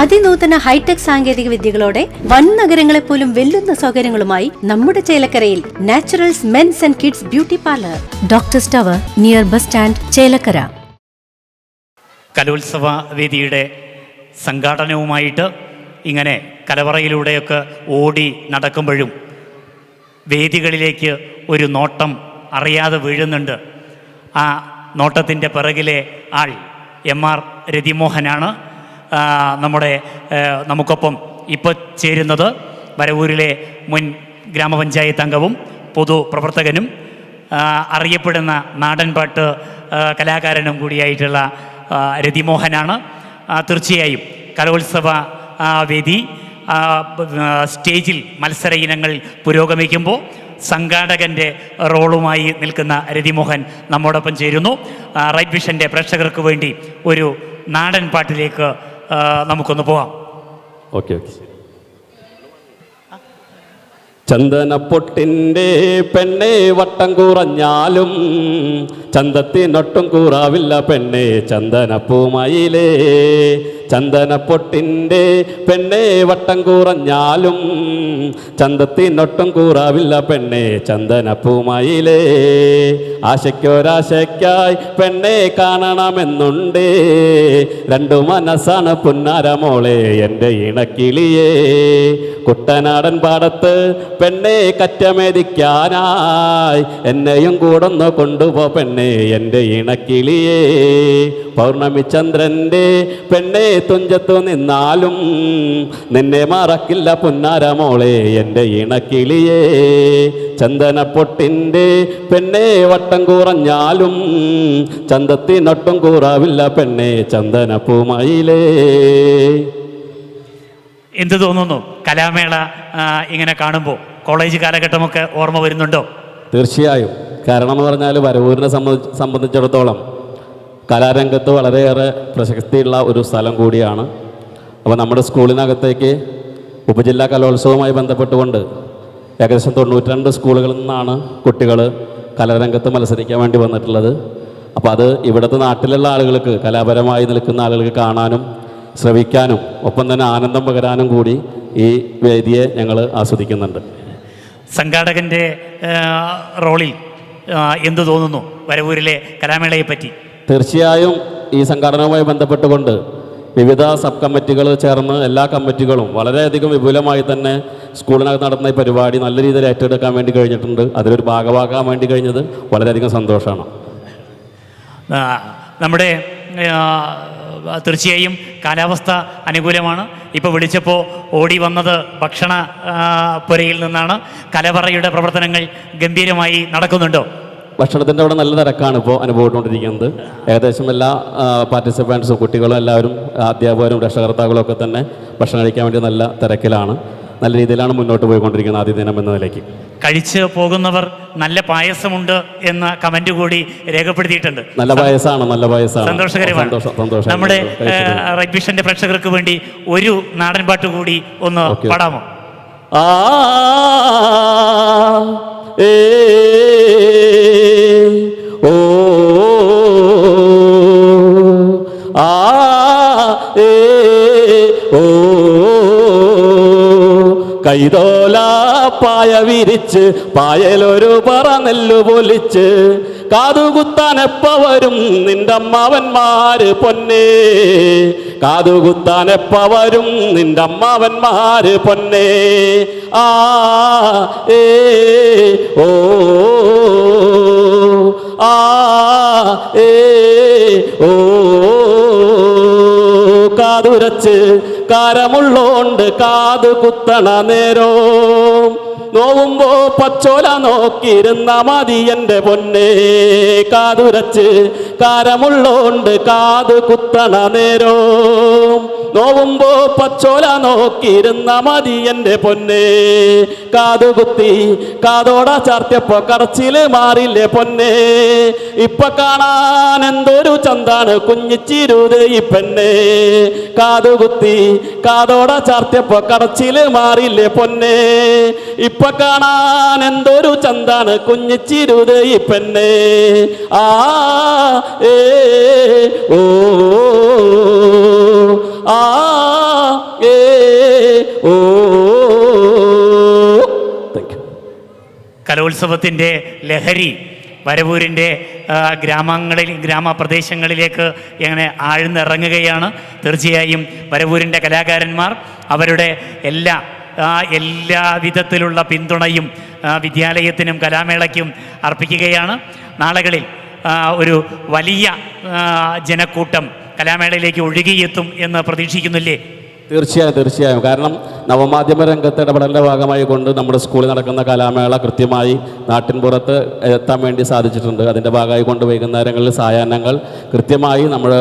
അതിനൂതന hi tech സാങ്കേതിക വിദ്യകളോടെ വൻ നഗരങ്ങളെ പോലും വെല്ലുന്ന സൗകര്യങ്ങളുമായി നമ്മുടെ ചേലക്കരയിൽ Naturals men's and kids beauty parlour. Doctor സ്റ്റവർ near bus stand Chelakkara. കലോത്സവ വേദിയുടെ സംഘാടനവുമായിട്ട് ഇങ്ങനെ കലവറയിലൂടെയൊക്കെ ഓടി നടക്കുമ്പോഴും വേദികളിലേക്ക് ഒരു നോട്ടം അറിയാതെ വീഴുന്നുണ്ട്. ആ നോട്ടത്തിന്റെ പിറകിലെ ആൾ എം ആർ രതിമോഹനാണ്. നമ്മുടെ നമുക്കൊപ്പം ഇപ്പോൾ ചേരുന്നത് വരവൂരിലെ മുൻ ഗ്രാമപഞ്ചായത്ത് അംഗവും പൊതുപ്രവർത്തകനും പ്രവർത്തകനും അറിയപ്പെടുന്ന നാടൻപാട്ട് കലാകാരനും കൂടിയായിട്ടുള്ള രതിമോഹനാണ്. തീർച്ചയായും കലോത്സവ വേദി സ്റ്റേജിൽ മത്സര ഇനങ്ങൾ പുരോഗമിക്കുമ്പോൾ സംഘാടകന്റെ റോളുമായി നിൽക്കുന്ന രതിമോഹൻ നമ്മോടൊപ്പം ചേരുന്നു. റൈറ്റ് വിഷന്റെ പ്രേക്ഷകർക്ക് വേണ്ടി ഒരു നാടൻ പാട്ടിലേക്ക് നമുക്കൊന്ന് പോവാം. Okay okay. ചന്ദനപ്പൊട്ടിന്റെ പെണ്ണെ വട്ടം കുറഞ്ഞാലും ചന്തത്തിനൊട്ടും കൂറാവില്ല പെണ്ണെ ചന്ദനപ്പൂമയിലേ. ചന്ദനപ്പൊട്ടിന്റെ പെണ്ണെ വട്ടം കുറഞ്ഞാലും ചന്തത്തിനൊട്ടും കൂറാവില്ല പെണ്ണെ ചന്ദനപ്പൂമയിലേ. ആശയ്ക്കൊരാശയ്ക്കായി പെണ്ണെ കാണണമെന്നുണ്ട്. രണ്ടു മനസ്സാണ് പുന്നാരമോളെ എന്റെ ഇണക്കിളിയേ. കുട്ടനാടൻ പാടത്ത് പെണ്ണെ കറ്റമേദിക്കാനായി എന്നെയും കൂടൊന്ന് കൊണ്ടുപോ പെണ്ണെ എന്റെ ഇണക്കിളിയേ. പൗർണമി ചന്ദ്രന്റെ പെണ്ണെ തുഞ്ചത്തു നിന്നാലും നിന്നെ മറക്കില്ല പുന്നാരമോളെ എന്റെ ഇണക്കിളിയേ. ചന്ദനപ്പൊട്ടിന്റെ പെണ്ണെ വട്ടം കുറഞ്ഞാലും ചന്തത്തിനൊട്ടും കൂറാവില്ല പെണ്ണെ ചന്ദനപ്പൂമയിലേ. എന്ത് തോന്നുന്നു? കലാമേള ഇങ്ങനെ കാണുമ്പോൾ കോളേജ് കാലഘട്ടമൊക്കെ ഓർമ്മ വരുന്നുണ്ടോ? തീർച്ചയായും. കാരണം എന്ന് പറഞ്ഞാൽ വരവൂരിനെ സംബന്ധിച്ച് സംബന്ധിച്ചിടത്തോളം കലാരംഗത്ത് വളരെയേറെ പ്രശസ്തിയുള്ള ഒരു സ്ഥലം കൂടിയാണ്. അപ്പോൾ നമ്മുടെ സ്കൂളിനകത്തേക്ക് ഉപജില്ലാ കലോത്സവവുമായി ബന്ധപ്പെട്ടുകൊണ്ട് ഏകദേശം തൊണ്ണൂറ്റിരണ്ട് സ്കൂളുകളിൽ നിന്നാണ് കുട്ടികൾ കലാരംഗത്ത് മത്സരിക്കാൻ വേണ്ടി വന്നിട്ടുള്ളത്. അപ്പോൾ അത് ഇവിടുത്തെ നാട്ടിലുള്ള ആളുകൾക്ക് കലാപരമായി നിൽക്കുന്ന ആളുകൾക്ക് കാണാനും ശ്രവിക്കാനും ഒപ്പം തന്നെ ആനന്ദം പകരാനും കൂടി ഈ വേദിയെ ഞങ്ങൾ ആസ്വദിക്കുന്നുണ്ട്. സംഘാടകന്റെ റോളിൽ എന്തു തോന്നുന്നു വരവൂരിലെ കലാമേളയെ പറ്റി തീർച്ചയായും ഈ സംഘടനവുമായി ബന്ധപ്പെട്ടുകൊണ്ട് വിവിധ സബ് കമ്മിറ്റികൾ ചേർന്ന് എല്ലാ കമ്മിറ്റികളും വളരെയധികം വിപുലമായി തന്നെ സ്കൂളിനകത്ത് നടന്ന ഈ പരിപാടി നല്ല രീതിയിൽ ഏറ്റെടുക്കാൻ വേണ്ടി കഴിഞ്ഞിട്ടുണ്ട്. അതിലൊരു ഭാഗമാക്കാൻ വേണ്ടി കഴിഞ്ഞത് വളരെയധികം സന്തോഷമാണ്. നമ്മുടെ തീർച്ചയായും കാലാവസ്ഥ അനുകൂലമാണ്. ഇപ്പോൾ വിളിച്ചപ്പോൾ ഓടി വന്നത് ഭക്ഷണ പുരയിൽ നിന്നാണ്. കലവറയുടെ പ്രവർത്തനങ്ങൾ ഗംഭീരമായി നടക്കുന്നുണ്ടോ? ഭക്ഷണത്തിന്റെ അവിടെ നല്ല തിരക്കാണ് ഇപ്പോൾ അനുഭവപ്പെട്ടുകൊണ്ടിരിക്കുന്നത്. ഏകദേശം എല്ലാ പാർട്ടിസിപ്പൻസും കുട്ടികളും എല്ലാവരും അധ്യാപകരും രക്ഷകർത്താക്കളും ഒക്കെ തന്നെ ഭക്ഷണം കഴിക്കാൻ വേണ്ടി നല്ല തിരക്കിലാണ്. നല്ല രീതിയിലാണ് മുന്നോട്ട് പോയിക്കൊണ്ടിരിക്കുന്നത് ആദ്യ ദിനം എന്ന നിലയ്ക്ക്. കഴിച്ച് പോകുന്നവർ നല്ല പായസമുണ്ട് എന്ന കമന്റ് കൂടി രേഖപ്പെടുത്തിയിട്ടുണ്ട്. നല്ല പായസമാണ് നല്ല പായസമാണ് സന്തോഷകരമാണ്. സന്തോഷം നമ്മുടെ കഴിച്ചിട്ടുണ്ട്. റെഡ് പ്രേക്ഷകർക്ക് വേണ്ടി ഒരു നാടൻ പാട്ട് കൂടി ഒന്ന്. പാടാമോ? ആ ഏ കൈതോല പായ വിരിച്ച് പായലൊരു പറ നെല്ലു പൊലിച്ച്. കാതുകുത്താനെപ്പ വരും നിന്റെ അമ്മാവന്മാര് പൊന്നേ. കാതുകുത്താനെപ്പ വരും നിന്റെ അമ്മാവന്മാര് പൊന്നേ. ആ ഏ ഓ ആ ഏ ഓ കാതുരച്ച് കാരമുള്ളോണ്ട് കാത് കുത്തണ നേരോ. നോവുമ്പോ പച്ചോല നോക്കിയിരുന്ന മതി എന്റെ പൊന്നേ. കാതുരച്ച് കരമുള്ളോണ്ട് കാത് കുത്തണ നേരോ. നോവുമ്പോ പച്ചോല നോക്കിയിരുന്ന മതി എന്റെ പൊന്നെ. കാതുകുത്തി കാതോട ചാർത്തിയപ്പോ കറച്ചിൽ മാറില്ലേ പൊന്നെ. ഇപ്പൊ കാണാൻ എന്തൊരു ചന്താണ് കുഞ്ഞിച്ചിരുത് ഈ പെണ്ണെ കാതുകുത്തി കാതോട ചാർത്തിയപ്പോ കറച്ചിൽ മാറില്ലേ പൊന്നെ. ഇപ്പൊ കാണാൻ എന്തൊരു ചന്താണ് കുഞ്ഞിച്ചിരുത് ഈ പെണ്ണെ ആ ഏ ഓ. കലോത്സവത്തിന്റെ ലഹരി വരവൂരിന്റെ ഗ്രാമങ്ങളിൽ ഗ്രാമപ്രദേശങ്ങളിലേക്ക് എങ്ങനെ ആഴ്ന്നിറങ്ങുകയാണ്. തീർച്ചയായും വരവൂരിന്റെ കലാകാരന്മാർ അവരുടെ എല്ലാ എല്ലാ വിധത്തിലുള്ള പിന്തുണയും വിദ്യാലയത്തിനും കലാമേളയ്ക്കും അർപ്പിക്കുകയാണ്. നാളുകളിൽ ഒരു വലിയ ജനക്കൂട്ടം കലാമേളയിലേക്ക് ഒഴുകിയെത്തും എന്ന് പ്രതീക്ഷിക്കുന്നില്ലേ? തീർച്ചയായും തീർച്ചയായും. കാരണം നവമാധ്യമ രംഗത്ത് ഇടപെടലിന്റെ ഭാഗമായി കൊണ്ട് നമ്മുടെ സ്കൂളിൽ നടക്കുന്ന കലാമേള കൃത്യമായി നാട്ടിൻപുറത്ത് എത്താൻ വേണ്ടി സാധിച്ചിട്ടുണ്ട്. അതിന്റെ ഭാഗമായി കൊണ്ട് വൈകുന്നേരങ്ങളിൽ സായാഹ്നങ്ങൾ കൃത്യമായി നമ്മുടെ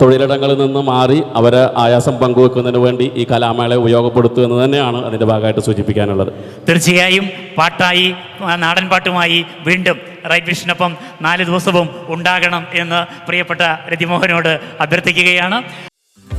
തൊഴിലിടങ്ങളിൽ നിന്ന് മാറി അവരെ ആയാസം പങ്കുവെക്കുന്നതിന് വേണ്ടി ഈ കലാമേളയെ ഉപയോഗപ്പെടുത്തുക എന്ന് തന്നെയാണ് അതിന്റെ ഭാഗമായിട്ട് സൂചിപ്പിക്കാനുള്ളത്. തീർച്ചയായും പാട്ടായി നാടൻ പാട്ടുമായി വീണ്ടും റൈറ്റ് വിഷനൊപ്പം നാല് ദിവസവും ഉണ്ടാകണം എന്ന് പ്രിയപ്പെട്ട രതിമോഹനോട് അഭ്യർത്ഥിക്കുകയാണ്.